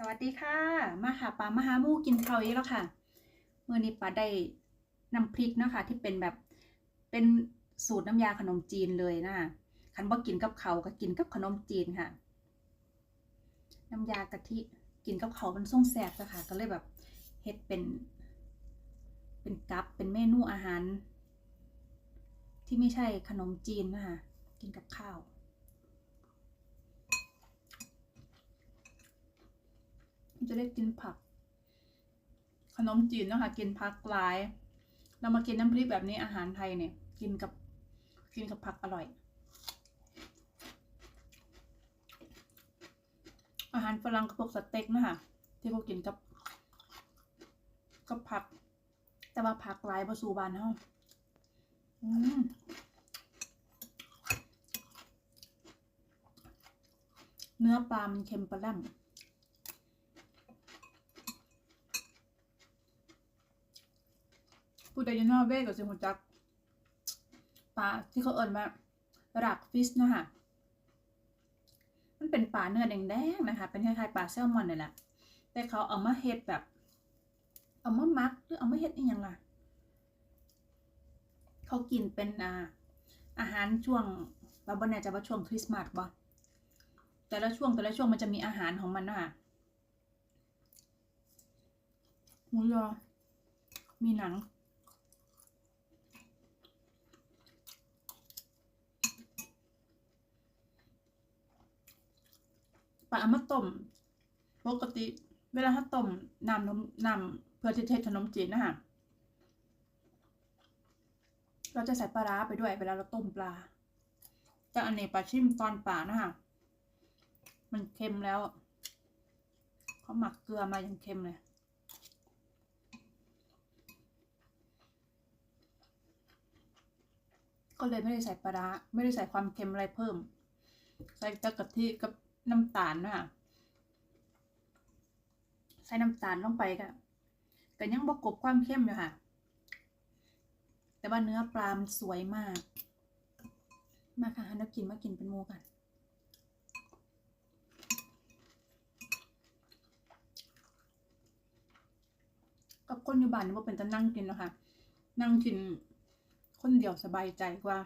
สวัสดีค่ะ มาค่ะปลามาหาหมูกินข้าวอีกแล้วค่ะเมื่อนี้ปลาได้น้ำพริกเนาะคะที่เป็นแบบเป็นสูตรน้ำยาขนมจีนเลยนะคะคันบ่กินกับเขาวก็กินกับขนมจีนค่ะ น้ำยากะทิกินกับเขาวมันส่งแซ่บอะค่ะก็เลยแบบเฮ็ดเป็น เป็นกับเป็นเมนูอาหาร ที่ไม่ใช่ขนมจีนนะคะกินกับข้าว จะได้กินผัก ขนมจีนเนาะคะกินผักหลาย เรามากินน้ำพริกแบบนี้อาหารไทยเนี่ย กินกับกินกับผักอร่อย อาหารฝรั่งก็พวกสเต็กนะคะที่เขากินกับ กับผัก แต่ว่าผักหลายบะสูบานเฮาอืมเนื้อปลามันเค็มปลาล่ม ผู้ใดยนอเวย์ก็สิหูจักปลาที่เขาเอิ้นว่ารักฟิชนะคะมันเป็นปลาเนื้อแดงๆนะคะ เป็นคล้ายๆปลาแซลมอนนี่แหละแต่เขาเอามาเฮ็ดแบบ เอามามักหรือเอามาเฮ็ดอีหยังล่ะเขากินเป็นอาอาหารช่วงเราบ่แน่ใจว่าช่วงคริสต์มาสบ่แต่ละช่วงแต่ละช่วงมันจะมีอาหารของมันนะคะหมูยอมีหนัง ปลาเอามาต้มปกติ เวลาถ้าต้มน้ำนมน้ำเพื่อที่เทขนมจีนนะคะเราจะใส่ปลาร้าไปด้วยเวลาเราต้มปลาแต่อันนี้ปลาชิมตอนป่านะคะมันเค็มแล้วเขาหมักเกลือมาอย่างเค็มเลยก็เลยไม่ได้ใส่ปลาร้าไม่ได้ใส่ความเค็มอะไรเพิ่ม ใส่แต่กะทิกับ น้ำตาลนะคะใส่น้ำตาลลงไปก็ก็ยังบกกบความเข้มอยู่ค่ะ แต่ว่าเนื้อปลามสวยมาก มาค่ะนักกินมากินเป็นโมกันกับคนอยู่บ้านนี่ว่าเป็นจะนั่งกินแล้วค่ะ นั่งกินคนเดียวสบายใจกว่า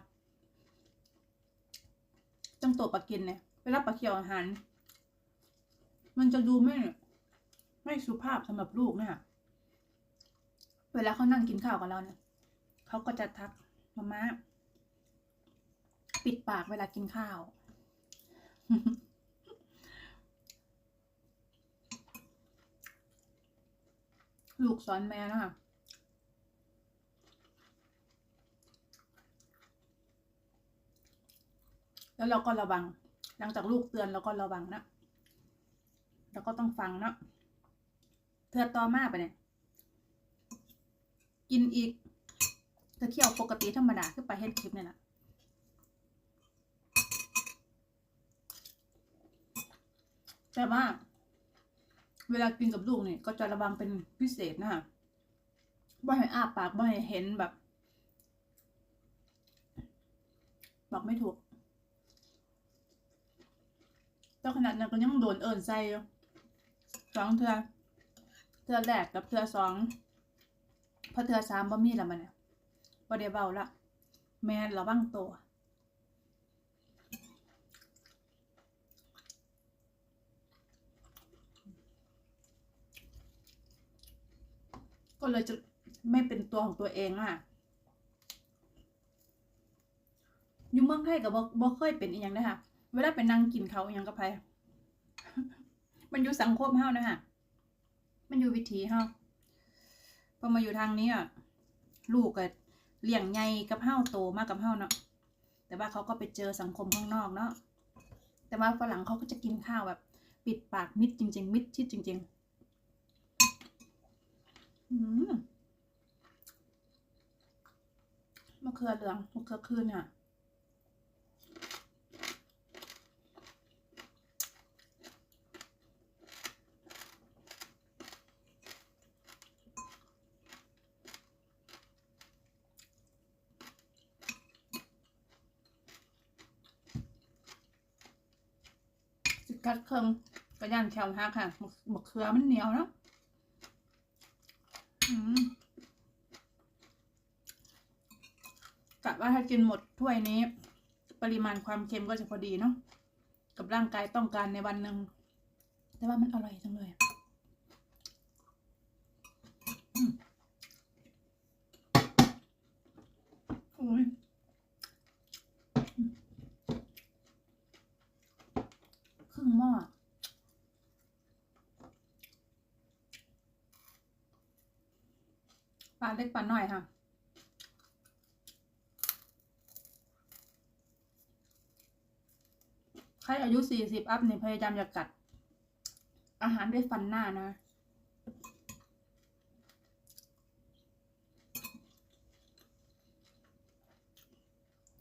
จังตัวปลากินเนี่ย เวลาปลาเคี่ยวอาหาร มันจะดูไม่ไม่สุภาพสำหรับลูกนะคะเวลาเขานั่งกินข้าวกับเราเนี่ยเขาก็จะทักมาม่าปิดปากเวลากินข้าว ลูกสอนแม่นะคะแล้วเราก็ระวัง หลังจากลูกเตือนเราก็ระวังนะแล้วก็ต้องฟังเนาะเธอต่อมาไปเนี่ย กินอีกจะเคี่ยวปกติธรรมดาคือไปเฮ็ดคลิปเนี่ยนะแต่ว่า เวลากินกับลูกเนี่ย ก็จะระวังเป็นพิเศษนะคะบ่ให้อ้าปากบ่ให้เห็นแบบ บอกไม่ถูก แต่ขนาดนั้นก็ยังโดนเอิญใส่สองเทือเทือแรกกับเทือสองพอเทือสามบ่มีแล้วมันเนี่ยบ่ได้เบาละแม่ระวังตัวก็เลยจะไม่เป็นตัวของตัวเองอะอยู่เมืองไทยกับบ่บ่เคยเป็นอีหยังนะคะ เวลาไปนั่งกินเขาอหยังกับไผมันอยู่สังคมเฮานะคะมันอยู่วิถีเฮาพอมาอยู่ทางนี้อะ ลูกก็เลี้ยงใหญ่กับเฮาโตมากับเฮาเนาะ แต่ว่าเขาก็ไปเจอสังคมข้างนอกเนาะ แต่ว่าฝรั่งเขาก็จะกินข้าวแบบ ปิดปากมิดจริง ๆ มิดชิดจริง ๆ อืมมะเขือเหลืองมะเขือคืนอะ สิกัดเครื่อง กระย่าน แคลฮักค่ะบักเขือมันเหนียวเนาะกะว่าถ้ากินหมดถ้วยนี้ ปริมาณความเค็มก็จะพอดีเนาะกับร่างกายต้องการในวันหนึ่งแต่ว่ามันอร่อยจังเลยอืมโอ้ยอืมครึ่งหม้อปลา เล็กปลาน้อยค่ะ ใครอายุสี่สิบอัพเนี่ยพยายามอย่ากัด อาหารด้วยฟันหน้านะ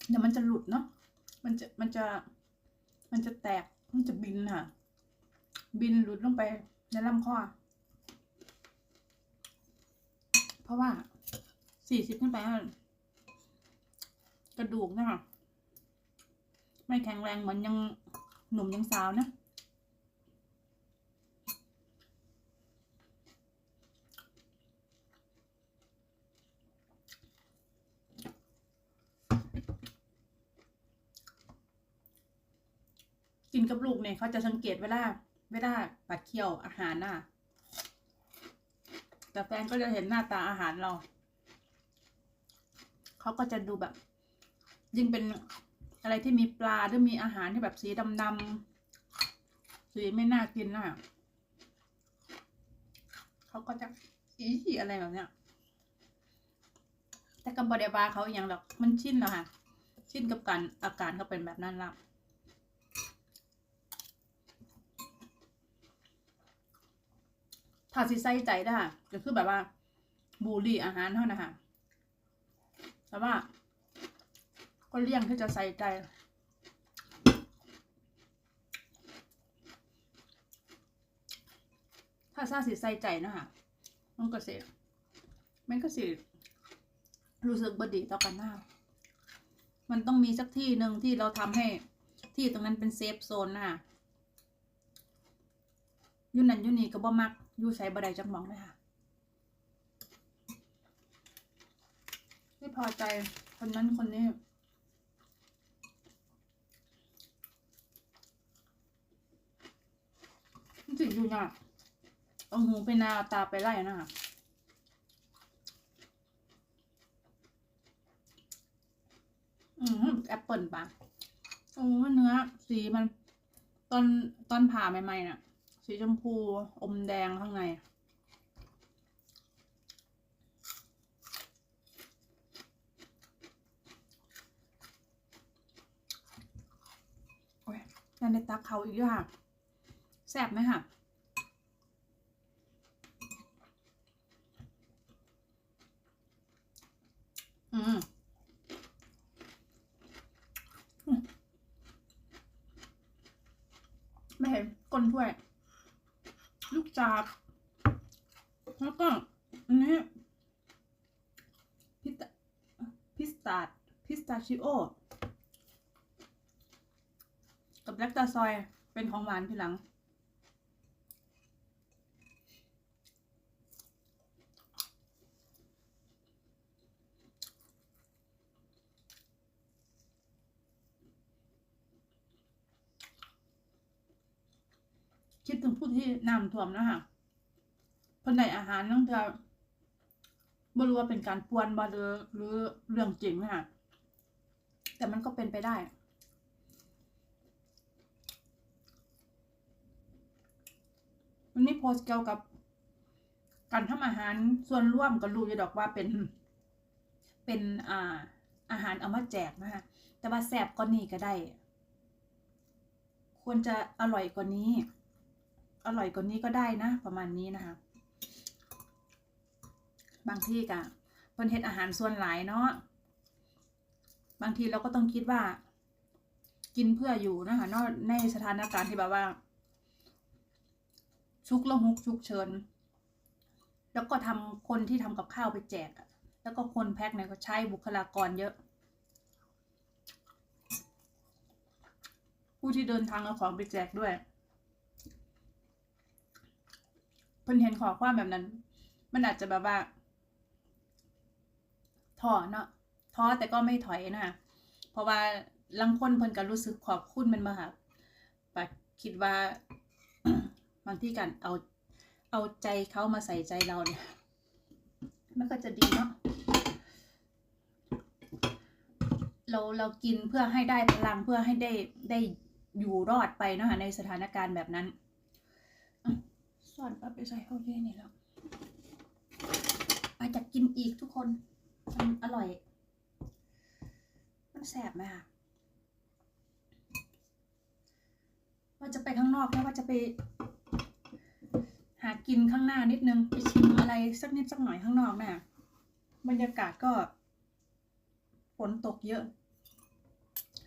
เดี๋ยวมันจะหลุดเนาะ มันจะ มันจะ มันจะแตก มันจะบินค่ะ บินหลุดลงไปในลำคอ เพ ราะว่าสี่สิบขึ้นไปกระดูกนะคะไม่แข็งแรงเหมือนยังหนุ่มยังสาวนะ กินกับลูกเนี่ยเขาจะสังเกตเวลา เวลาปัดเคี้ยวอาหารน่ะ แต่แฟนก็จะเห็นหน้าตาอาหารเรา เขาก็จะดูแบบ ยิ่งเป็นอะไรที่มีปลาหรือมีอาหารที่แบบสีดำๆสีไม่น่ากินน่ะเขาก็จะอีอะไรแบบเนี้ยแต่กับบไดบาเขาอย่างหรอกมันชินแล้วค่ะ ชินกับการอาการเขาเป็นแบบนั้นแล้ว ถ้าสิใส่ใจได้ค่ะก็คือแบบว่า บูลลี่อาหารเท่านะคะแต่ว่า ก็เลี่ยงที่จะใส่ใจถ้าซาสิใส่ใจนะคะมันก็เสิมันก็สิรู้สึกบดีต่อกันหน้า มันต้องมีสักที่หนึ่งที่เราทำให้ที่ตรงนั้นเป็นเซฟโซนนะคะอยูนั่นอยูนี่ก็บ่มัก อยู่ใช้บไดจักหมองเลยค่ะไม่พอใจคนนั้นคนนี้จิอยู่เนี่ยเอาหูไปนาเอาตาไปไล่นะคะอืมแอปเปิลปะโอ้เนื้อสีมันตอนตอนผ่าใหม่ๆน่ะ สีชมพูอมแดงข้างใน โอ้ยนั่นในตาเขาอีกด้วยค่ะ แซ่บไหมค่ะอืมไม่เห็นก้นถ้วยลูกาบแล้วก็อันนี้พิสตาพิสตาพิสตาชิโอ กับแบล็กตาซอยเป็นของหวานทีหลัง คิดถึงผู้ ที่น้ำท่วมนะคะคนในอาหารต้องจะไม่รู้ว่าเป็นการปวนบาหรือหรือเรื่องจริงนะคะแต่มันก็เป็นไปได้มันมีโพสเกี่ยวกับ การทำอาหารส่วนร่วมก็รู้อยู่ดอกว่าเป็น เป็นอ่าอาหารเอามาแจกนะคะแต่ว่าแซ่บก็นี่ก็ได้ ควรจะอร่อยกว่านี้ อร่อยกว่านี้ก็ได้นะ ประมาณนี้นะคะ บางที่กะเพิ่นเฮ็ดอาหารส่วนหลายเนาะบางทีเราก็ต้องคิดว่า กินเพื่ออยู่นะคะเนอกในสถานการณ์ที่แบบว่า ชุกละหุกชุกเชิญ แล้วก็ทำคนที่ทำกับข้าวไปแจกแล้วก็คนแพ็คเนี่ยก็ใช้บุคลากรเยอะ ผู้ที่เดินทางเอาของไปแจกด้วย พิ่ นเห็นขอความแบบนั้น มันอาจจะแบบว่าท้อเนาะท้อแต่ก็ไม่ถอยนะคะเพราะว่าลังคนเพิ่นก็รู้สึกขอบคุณมันมาค่ะปะคิดว่าบางที่กันเอาเอาใจเขามาใส่ใจเราเนี่ยมันก็จะดีเนาะเราเรากินเพื่อให้ได้พลังเพื่อให้ได้ได้อยู่รอดไปเนาะคะในสถานการณ์แบบนั้น สอนปลาไปใส่เข้าเยนี่แล้วอาจจะกินอีกทุกคน มันอร่อย มันแสบไหมคะว่าจะไปข้างนอกแล้วว่าจะไป หากินข้างหน้านิดนึง ไปชิมอะไรสักนิดสักหน่อยข้างนอกน่ะบรรยากาศก็ฝนตกเยอะ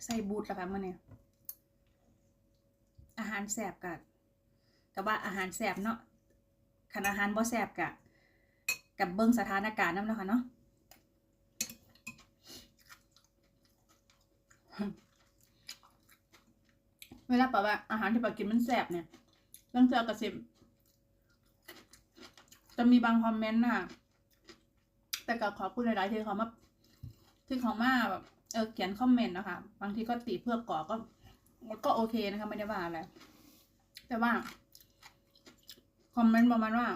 ใส่บูทแล้วค่ะมื่อเนี่ยอาหารแสบกับ กับว่าอาหารแสบเนาะคันอาหารบ่แสบกะกับเบิ้งสถานการณ์นั่นแหละค่ะเนาะเวลาปะว่าอาหารที่ปะกินมันแสบเนี่ยต้องเจอกระสิบจะมีบางคอมเมนต์น่ะ แต่ก็ขอบคุณหลายๆที่เขามาที่เขามาแบบเออเขียนคอมเมนต์นะคะ บางทีก็ติเพื่อก่อก็ก็โอเคนะคะ ไม่ได้ว่าอะไรแต่ว่า คอมเมนต์ประมาณว่า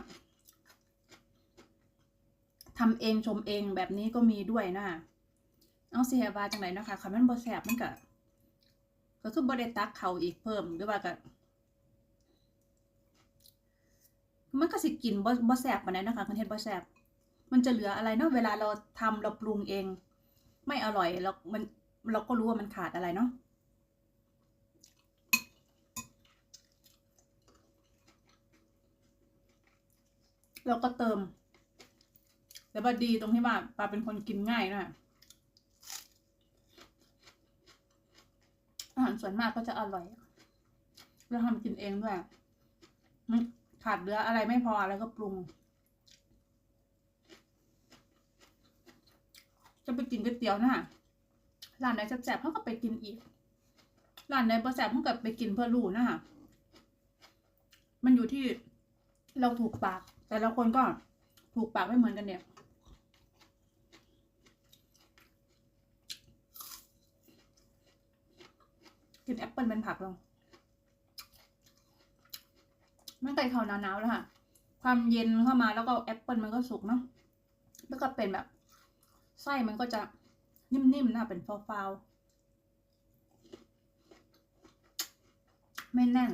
ทำเองชมเองแบบนี้ก็มีด้วยนะคะเอาเสียบาจังไหนนะคะคำนั้นบอแสบมันก็ก็คือบได้ตักเขาอีกเพิ่มหรือว่าก็มันก็สิกินบ่บ่แสบปานใดนะคะคันเฮ็ดบ่แสบมันจะเหลืออะไรเนาะเวลาเราทำเราปรุงเอง ไม่อร่อยเรามันเราก็รู้ว่ามันขาดอะไรเนาะ เราก็เติม แต่ว่าดีตรงที่ว่าปลาเป็นคนกินง่ายนะอาหารส่วนมากก็จะอร่อยเราทำกินเองด้วยมันขาดเหลืออะไรไม่พออะไรก็ปรุง จะไปกินก๋วยเตี๋ยวนะร้านไหนแซ่บๆเขาก็ไปกินอีกร้านไหนบ่แซ่บเขาก็ไปกินเพื่อรู้นะคะมันอยู่ที่เราถูกปาก แต่ละคนก็ถูกปากไม่เหมือนกันเนี่ย กินแอปเปิลเป็นผักลงมันใกล้เขาหนาวๆแล้วค่ะ ความเย็นเข้ามาแล้วก็แอปเปิลมันก็สุกเนาะแล้วก็เป็นแบบ ไส้มันก็จะนิ่มๆนะเป็นฟาวๆไม่แน่น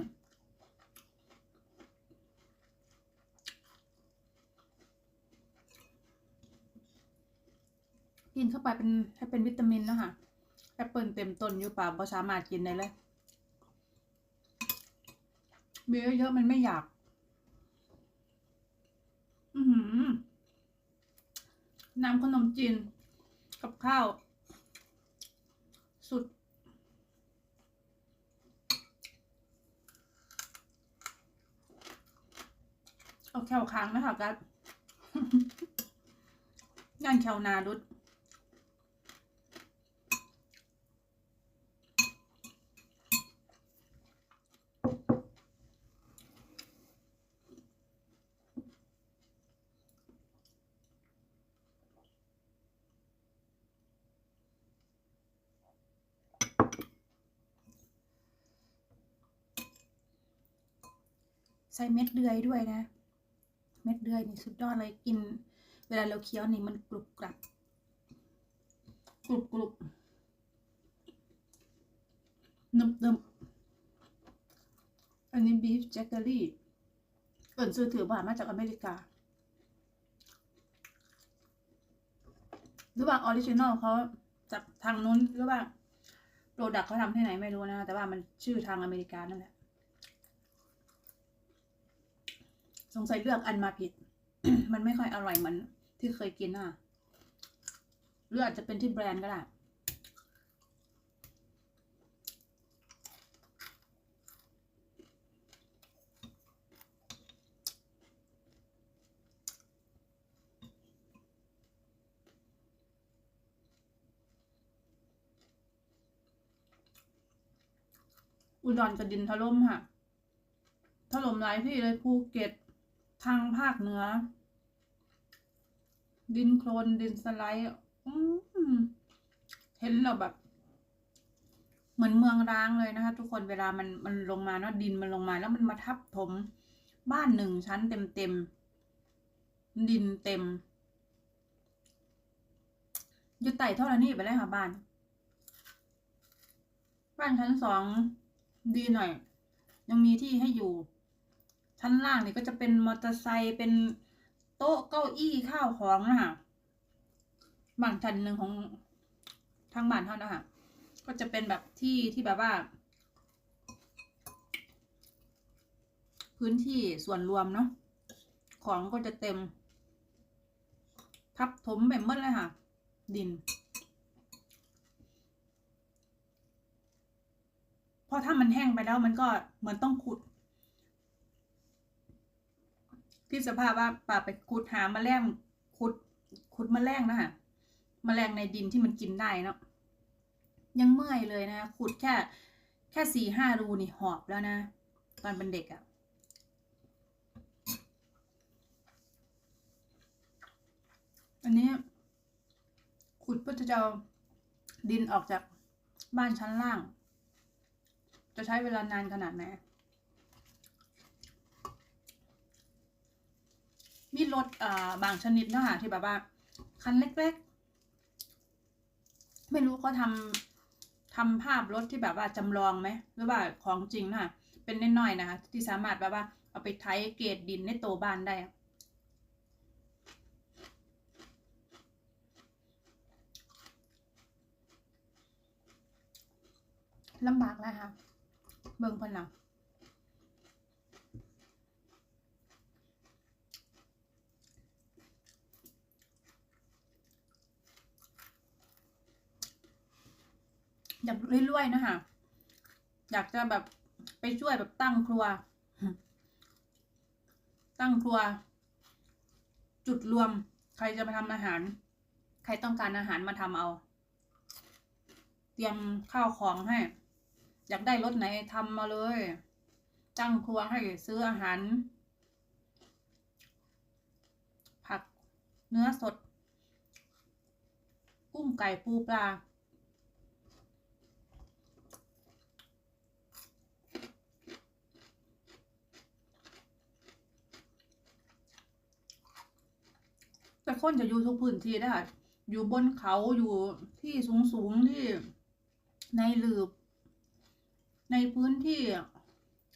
กินเข้าไปเป็นให้เป็นวิตามินนะคะแอปเปิลเต็มต้นอยู่ป่าบ่สามารถกินได้เลยมีเยอะๆมันไม่อยาก อือหือน้ำขนมจีน กับข้าว สุด เอาแควค้างนะคะกัดงานแควนาดุด ใส่เม็ดเดือยด้วยนะ เม็ดเดือยนี่สุดยอดเลยกิน เวลาเราเคี้ยวนี่มันกรุบกรับ กรุบกรุบนึบนึบอันนี้บีฟแจ็คเกอรี่เอินซื้อถือผ่านมาจากอเมริกา หรือว่าออริจินอลเขาจากทางนู้นหรือว่าโปรดักเขาทำที่ไหนไม่รู้นะ แต่ว่ามันชื่อทางอเมริกานั่นแหละ สงสัยเลือกอันมาผิด มันไม่ค่อยอร่อยเหมือนที่เคยกินอะหรืออาจจะเป็นที่แบรนด์ก็ได้อุดรกับดินถล่มค่ะถล่มหลายที่เลยภูเก็ต ทางภาคเหนือ ดินโคลนดินสไลด์เห็นเราแบบ เหมือนเมืองร้างเลยนะคะ ทุกคนเวลามันมันลงมาเนาะดินมันลงมา แล้วมันมาทับถมบ้านหนึ่งชั้นเต็มเต็มดินเต็มอยู่ไต่เท่านี้ไปเลยค่ะบ้าน บ้านชั้นสองดีหน่อย ยังมีที่ให้อยู่ ชั้นล่างนี่ก็จะเป็นมอเตอร์ไซค์เป็นโต๊ะเก้าอี้ข้าวของนะคะบ้านชั้นหนึ่งของทางบ้านเท่านะคะก็จะเป็นแบบที่ที่แบบว่า พื้นที่ส่วนรวมเนาะของก็จะเต็ม ทับถมแบบหมดเลยค่ะ ดินเพราะถ้ามันแห้งไปแล้วมันก็เหมือนต้องขุด ที่สภาพว่าป่าไปขุดหาแมลงขุดขุดแมลงนะคะแมลงในดินที่มันกินได้เนาะยังเมื่อยเลยนะขุดแค่ แค่สี่ห้ารูนี่หอบแล้วนะ ตอนเป็นเด็กอะ่ะอันนี้ ขุดเพื่อจะเอาดินออกจากบ้านชั้นล่าง จะใช้เวลานานขนาดไหน มีรถอ่าบางชนิดนะคะที่แบบว่า คันเล็กๆ ไม่รู้เขาทำทำภาพรถที่แบบว่าจำลองไหมหรือว่าของจริงนะคะเป็นน้อยๆนะคะ ที่สามารถแบบว่า เอาไปไถเกรดดินในโตบ้านได้ลำบากแล้วค่ะ เบิ่งเพิ่นน่ะ อยากรวยๆนะคะอยากจะแบบไปช่วยแบบตั้งครัว ตั้งครัว จุดรวม ใครจะมาทำอาหาร ใครต้องการอาหารมาทำเอา เตรียมข้าวของให้ อยากได้รสไหนทำมาเลย ตั้งครัวให้ซื้ออาหาร ผักเนื้อสด กุ้งไก่ปูปลา แต่คนจะอยู่ทุกพื้นที่ได้ค่ะอยู่บนเขาอยู่ที่สูงสูงๆที่ในหลืบ ในพื้นที่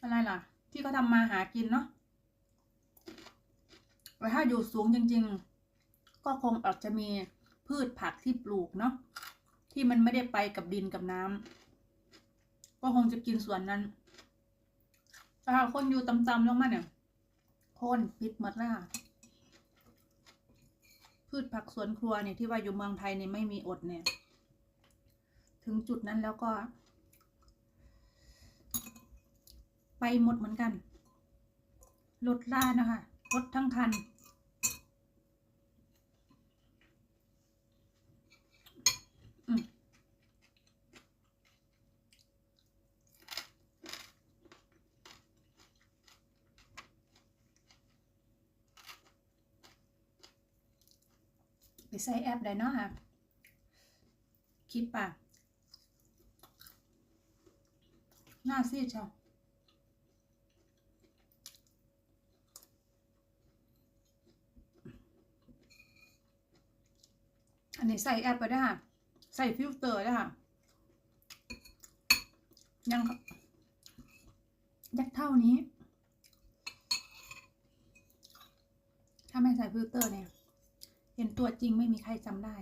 อะไรล่ะ ที่เขาทำมาหากินเนาะแต่ถ้าอยู่สูงจริง ๆ ก็คงอาจจะมีพืชผักที่ปลูกเนาะที่มันไม่ได้ไปกับดินกับน้ำก็คงจะกินส่วนนั้นแต่คนอยู่ต่ำๆลงมาเนี่ย คนปิดหมดแล้วค่ะ พืชผักสวนครัวเนี่ยที่ว่าอยู่เมืองไทยเนี่ยไม่มีอดเนี่ย ถึงจุดนั้นแล้วก็ ไปหมดเหมือนกันรถล่านะคะรถทั้งคัน ใส่แอปได้เนาะค่ะ คลิปป่ะหน้าซีดเชียวอันนี้ใส่แอปไปได้ค่ะ ใส่ฟิลเตอร์ได้ค่ะ ยังยักเท่านี้ ถ้าไม่ใส่ฟิลเตอร์เนี่ย เห็นตัวจริงไม่มีใครจำได้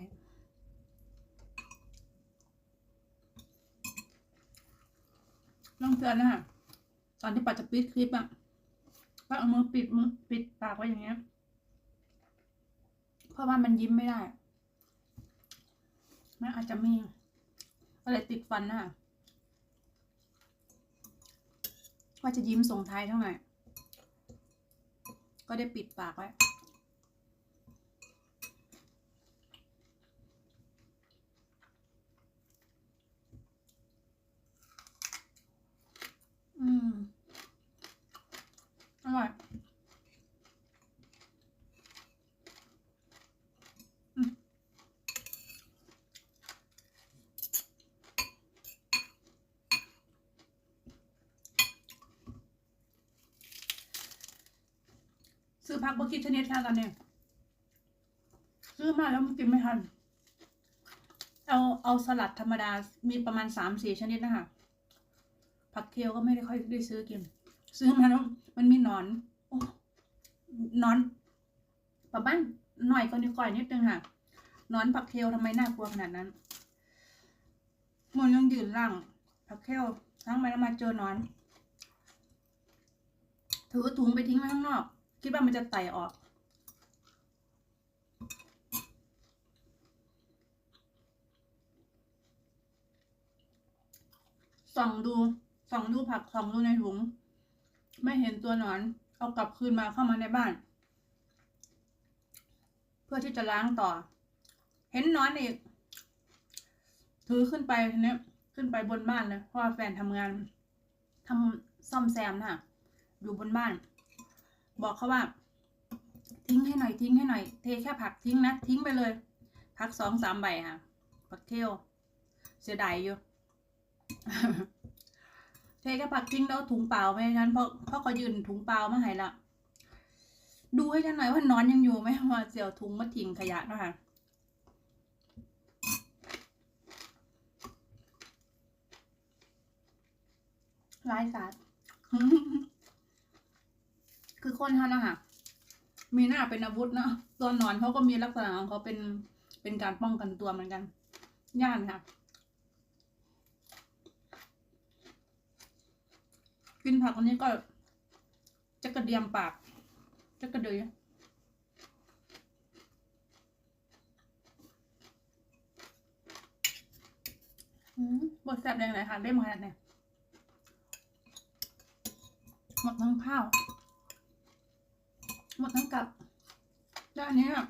ลองเตือนนะคะตอนที่ปัดจะปิดคลิปอะก็เอามือปิดมือปิดปากไว้อย่างเงี้ย เพราะว่ามันยิ้มไม่ได้ มันอาจจะมีอะไรติดฟันนะคะว่าจะยิ้มส่งท้ายเท่าไหร่ก็ได้ปิดปากไว้ อืม อร่อยซื้อผักบกิชนิดแค่ะตอนนี้ซื้อมาแล้วมันกินไม่ทัน เอาเอาสลัดธรรมดา มีประมาณสามสี่ชนิดนะคะ ผักเคียวก็ไม่ได้ค่อยได้ซื้อกิน ซื้อมาแล้วมันมีหนอนโอ้หนอนประมาณหน่อยก็นิดก่อยนิดนึงค่ะนอนผักเคียวทำไมน่ากลัวขนาดนั้นมันยังยืนร่างผักเคียวทั้งไปแล้วมาเจอหนอน ถือถุงไปทิ้งไว้ข้างนอก คิดว่ามันจะไต่ออกส่องดู ส่องดูผักส่องดูในถุง ไม่เห็นตัวหนอน เอากลับคืนมาเข้ามาในบ้าน เพื่อที่จะล้างต่อ เห็นหนอนอีก ถือขึ้นไปทีนี้ขึ้นไปบนบ้านเลยเพราะว่าแฟนทำงานทำซ่อมแซมน่ะ อยู่บนบ้าน บอกเขาว่า ทิ้งให้หน่อยทิ้งให้หน่อย เทแค่ผักทิ้งนะ ทิ้งไปเลย ผักสองสามใบค่ะผักเที่ยวเสียดายอยู่ เทแค่ผักทิ้งแล้วถุงเปล่าไหมฉันเพราะเพราะเขายืนถุงเปล่ามาให้ละดูให้ฉันหน่อยว่านอนยังอยู่ไหมว่าเสี่ยวถุงมาทิ้งขยะนะคะร้ายกาจคือคนท่านนะคะมีหน้าเป็นอาวุธเนาะตัวนอนเขาก็มีลักษณะของเขาเป็นเป็นการป้องกันตัวเหมือนกัน ย่านค่ะ กินผักอันนี้ก็ จะกระเดียมปาก จะกระเดยอืมบดแซ่บแดงไหนค่ะได้มาขนาดไหนหมดทั้งข้าว หมดทั้งกับแล้วอันนี้อะ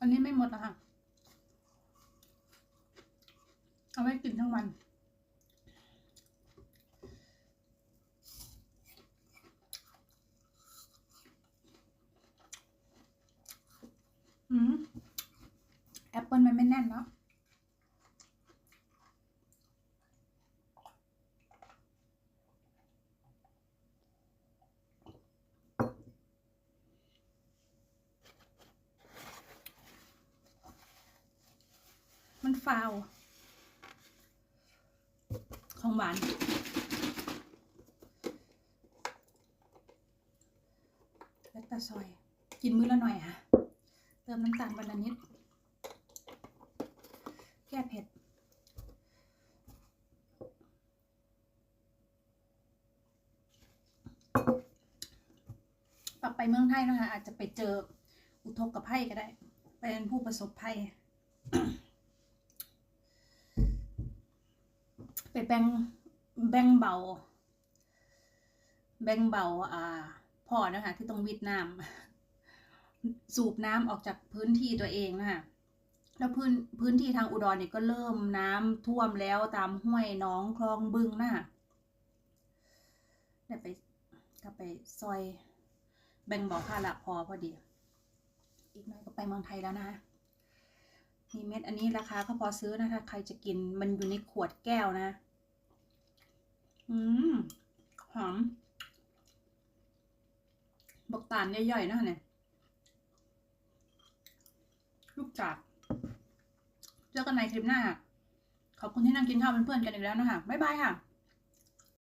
อันนี้ไม่หมดอะค่ะ เอาไว้กินทั้งวัน แอปเปิลมันไม่แน่นเนาะมันฟาว ของหวาน แล้วตาซอย กินมื้อละหน่อยค่ะ เติมน้ำตาลวันละนิด แก้เผ็ด กลับไปเมืองไทยนะคะอาจจะไปเจออุทกภัยก็ได้ เป็นผู้ประสบภัย ไปแบ่งแบ่งเบา แบ่งเบาอ่าพ่อนะคะที่ต้องวิดน้ำสูบน้ำออกจากพื้นที่ตัวเองนะคะแล้วพื้นพื้นที่ทางอุดรเนี่ยก็เริ่มน้ำท่วมแล้วตามห้วยหน้องคลองบึงนะคะได้ไปก็ไปซอย แบ่งเบาภาระพอพอดี อีกหน่อยก็ไปเมืองไทยแล้วนะมีเม็ดอันนี้ราคาก็พอซื้อนะคะใครจะกินมันอยู่ในขวดแก้วนะ อืม หอมบอกตาลย่อยๆนะคะเนี่ยลูกจากเจอกันในคลิปหน้า ขอบคุณที่นั่งกินข้าวเป็นเพื่อนกันอีกแล้วนะคะบ๊ายบายค่ะ